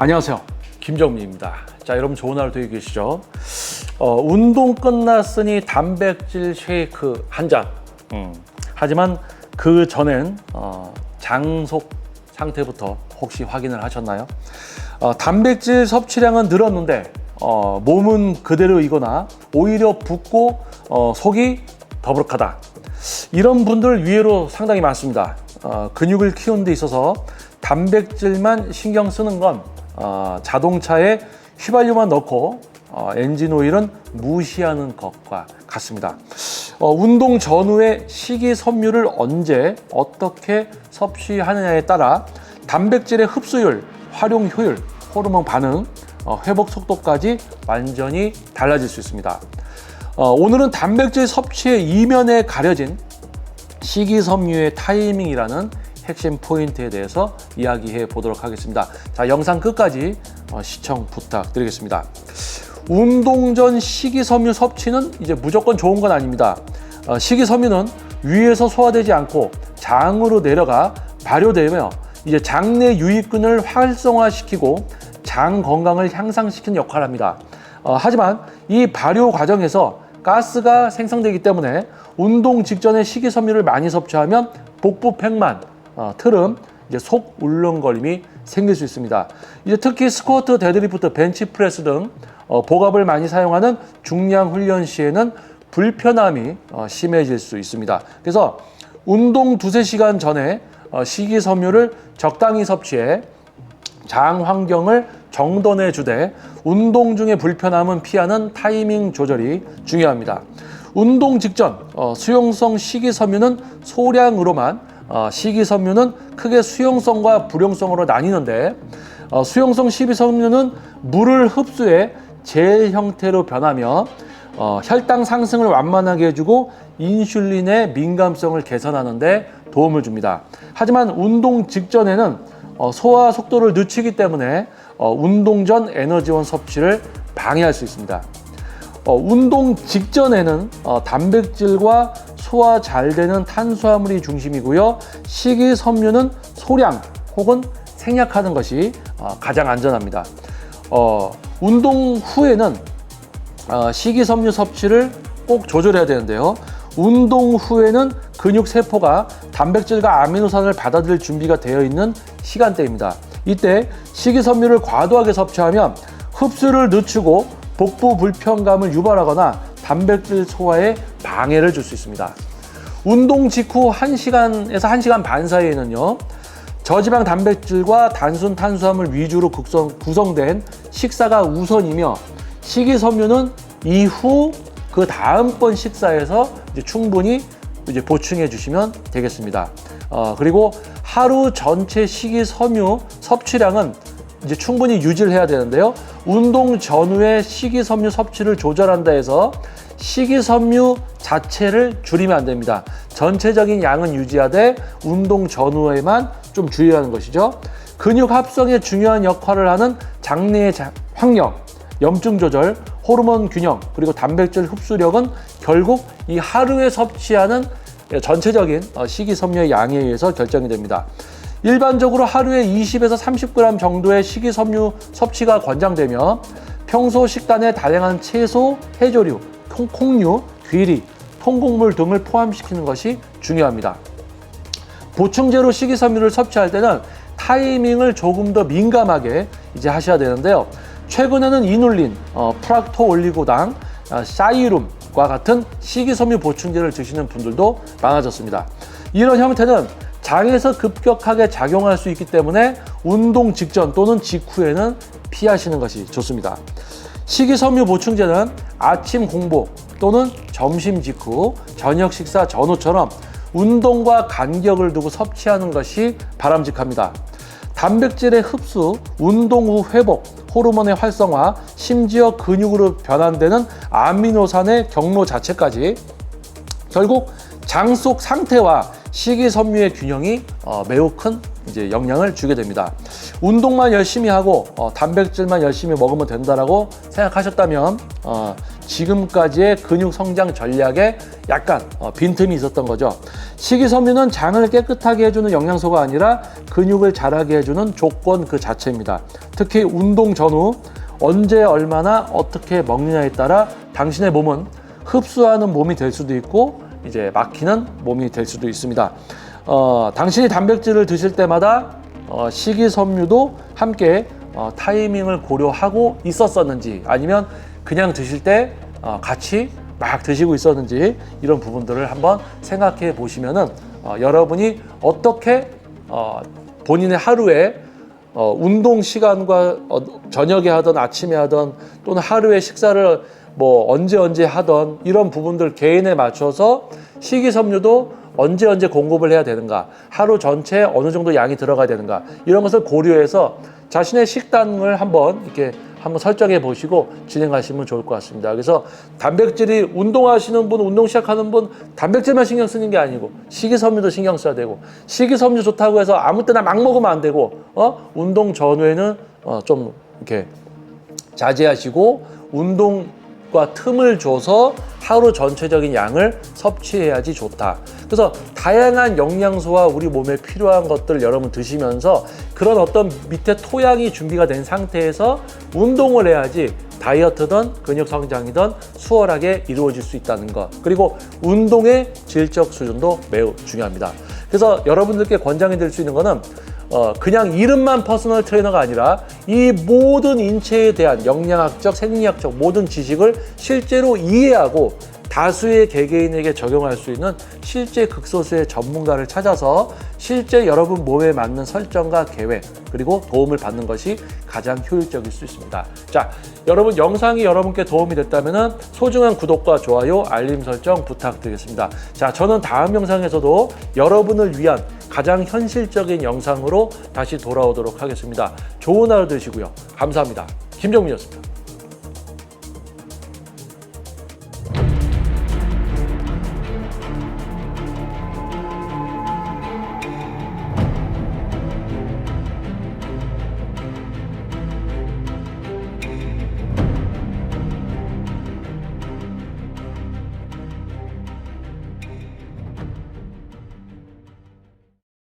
안녕하세요. 김정민입니다. 자, 여러분 좋은 하루 되고 계시죠? 어, 운동 끝났으니 단백질 쉐이크 한 잔. 음. 하지만 그 전엔 어, 장속 상태부터 혹시 확인을 하셨나요? 어, 단백질 섭취량은 늘었는데 어, 몸은 그대로이거나 오히려 붓고 어, 속이 더부룩하다. 이런 분들 위해로 상당히 많습니다. 어, 근육을 키우는 데 있어서 단백질만 신경 쓰는 건 어, 자동차에 휘발유만 넣고 어, 엔진 오일은 무시하는 것과 같습니다. 어, 운동 전후에 식이섬유를 언제 어떻게 섭취하느냐에 따라 단백질의 흡수율, 활용 효율, 호르몬 반응, 어, 회복 속도까지 완전히 달라질 수 있습니다. 어, 오늘은 단백질 섭취의 이면에 가려진 식이섬유의 타이밍이라는 핵심 포인트에 대해서 이야기해 보도록 하겠습니다. 자, 영상 끝까지 어, 시청 부탁드리겠습니다. 운동 전 식이섬유 섭취는 이제 무조건 좋은 건 아닙니다. 어, 식이섬유는 위에서 소화되지 않고 장으로 내려가 발효되며 이제 장내 유익균을 활성화시키고 장 건강을 향상시키는 역할을 합니다. 어, 하지만 이 발효 과정에서 가스가 생성되기 때문에 운동 직전에 식이섬유를 많이 섭취하면 복부 팽만, 어, 트름, 이제 속 울렁거림이 생길 수 있습니다. 이제 특히 스쿼트, 데드리프트, 벤치프레스 등 어, 복압을 많이 사용하는 중량 훈련 시에는 불편함이 어, 심해질 수 있습니다. 그래서 운동 두세 시간 전에 어, 식이섬유를 적당히 섭취해 장 환경을 정돈해 주되 운동 중의 불편함은 피하는 타이밍 조절이 중요합니다. 운동 직전 어, 수용성 식이섬유는 소량으로만 어, 식이섬유는 크게 수용성과 불용성으로 나뉘는데 어, 수용성 식이섬유는 물을 흡수해 젤 형태로 변하며 어, 혈당 상승을 완만하게 해주고 인슐린의 민감성을 개선하는데 도움을 줍니다. 하지만 운동 직전에는 어, 소화 속도를 늦추기 때문에 어, 운동 전 에너지원 섭취를 방해할 수 있습니다. 어, 운동 직전에는 어, 단백질과 소화 잘 되는 탄수화물이 중심이고요. 식이섬유는 소량 혹은 생략하는 것이 어, 가장 안전합니다. 어, 운동 후에는 어, 식이섬유 섭취를 꼭 조절해야 되는데요. 운동 후에는 근육 세포가 단백질과 아미노산을 받아들일 준비가 되어 있는 시간대입니다. 이때 식이섬유를 과도하게 섭취하면 흡수를 늦추고 복부 불편감을 유발하거나 단백질 소화에 방해를 줄 수 있습니다. 운동 직후 1시간에서 1시간 반 사이에는요. 저지방 단백질과 단순 탄수화물 위주로 구성, 구성 된 식사가 우선이며 식이섬유는 이후 그 다음번 식사에서 이제 충분히 이제 보충해 주시면 되겠습니다. 어, 그리고 하루 전체 식이섬유 섭취량은 이제 충분히 유지를 해야 되는데요. 운동 전후에 식이섬유 섭취를 조절한다 해서 식이섬유 자체를 줄이면 안 됩니다. 전체적인 양은 유지하되 운동 전후에만 좀 주의하는 것이죠. 근육 합성에 중요한 역할을 하는 장내의 자- 환경, 염증 조절, 호르몬 균형, 그리고 단백질 흡수력은 결국 이 하루에 섭취하는 전체적인 어, 식이섬유의 양에 의해서 결정이 됩니다. 일반적으로 하루에 20에서 30g 정도의 식이섬유 섭취가 권장되며 평소 식단에 다양한 채소, 해조류, 콩, 콩류, 귀리, 통곡물 등을 포함시키는 것이 중요합니다. 보충제로 식이섬유를 섭취할 때는 타이밍을 조금 더 민감하게 이제 하셔야 되는데요. 최근에는 이눌린, 어, 프락토 올리고당, 어, 사이룸과 같은 식이섬유 보충제를 드시는 분들도 많아졌습니다. 이런 형태는 장에서 급격하게 작용할 수 있기 때문에 운동 직전 또는 직후에는 피하시는 것이 좋습니다. 식이섬유 보충제는 아침 공복 또는 점심 직후, 저녁 식사 전후처럼 운동과 간격을 두고 섭취하는 것이 바람직합니다. 단백질의 흡수, 운동 후 회복, 호르몬의 활성화, 심지어 근육으로 변환되는 아미노산의 경로 자체까지 결국 장 속 상태와 식이섬유의 균형이 어, 매우 큰 이제 영향을 주게 됩니다. 운동만 열심히 하고 어, 단백질만 열심히 먹으면 된다라고 생각하셨다면 어, 지금까지의 근육 성장 전략에 약간 어, 빈틈이 있었던 거죠. 식이섬유는 장을 깨끗하게 해주는 영양소가 아니라 근육을 자라게 해주는 조건 그 자체입니다. 특히 운동 전후 언제 얼마나 어떻게 먹느냐에 따라 당신의 몸은 흡수하는 몸이 될 수도 있고 이제 막히는 몸이 될 수도 있습니다. 어, 당신이 단백질을 드실 때마다 어, 식이섬유도 함께 어, 타이밍을 고려하고 있었었는지 아니면 그냥 드실 때 어, 같이 막 드시고 있었는지 이런 부분들을 한번 생각해 보시면은 어, 여러분이 어떻게 어, 본인의 하루에 어, 운동 시간과 어, 저녁에 하던 아침에 하던 또는 하루에 식사를 뭐 언제 언제 하던 이런 부분들 개인에 맞춰서 식이섬유도 언제 언제 공급을 해야 되는가 하루 전체에 어느 정도 양이 들어가야 되는가 이런 것을 고려해서 자신의 식단을 한번 이렇게 한번 설정해 보시고 진행하시면 좋을 것 같습니다. 그래서 단백질이 운동하시는 분, 운동 시작하는 분 단백질만 신경 쓰는 게 아니고 식이섬유도 신경 써야 되고 식이섬유 좋다고 해서 아무 때나 막 먹으면 안 되고 어 운동 전후에는 어, 좀 이렇게 자제하시고 운동 과 틈을 줘서 하루 전체적인 양을 섭취해야지 좋다. 그래서 다양한 영양소와 우리 몸에 필요한 것들 여러분 드시면서 그런 어떤 밑에 토양이 준비가 된 상태에서 운동을 해야지 다이어트든 근육 성장이든 수월하게 이루어질 수 있다는 것. 그리고 운동의 질적 수준도 매우 중요합니다. 그래서 여러분들께 권장해 드릴 수 있는 거는 어, 그냥 이름만 퍼스널 트레이너가 아니라 이 모든 인체에 대한 영양학적, 생리학적 모든 지식을 실제로 이해하고 다수의 개개인에게 적용할 수 있는 실제 극소수의 전문가를 찾아서 실제 여러분 몸에 맞는 설정과 계획 그리고 도움을 받는 것이 가장 효율적일 수 있습니다. 자, 여러분 영상이 여러분께 도움이 됐다면 소중한 구독과 좋아요, 알림 설정 부탁드리겠습니다. 자, 저는 다음 영상에서도 여러분을 위한 가장 현실적인 영상으로 다시 돌아오도록 하겠습니다. 좋은 하루 되시고요. 감사합니다. 김정민이었습니다.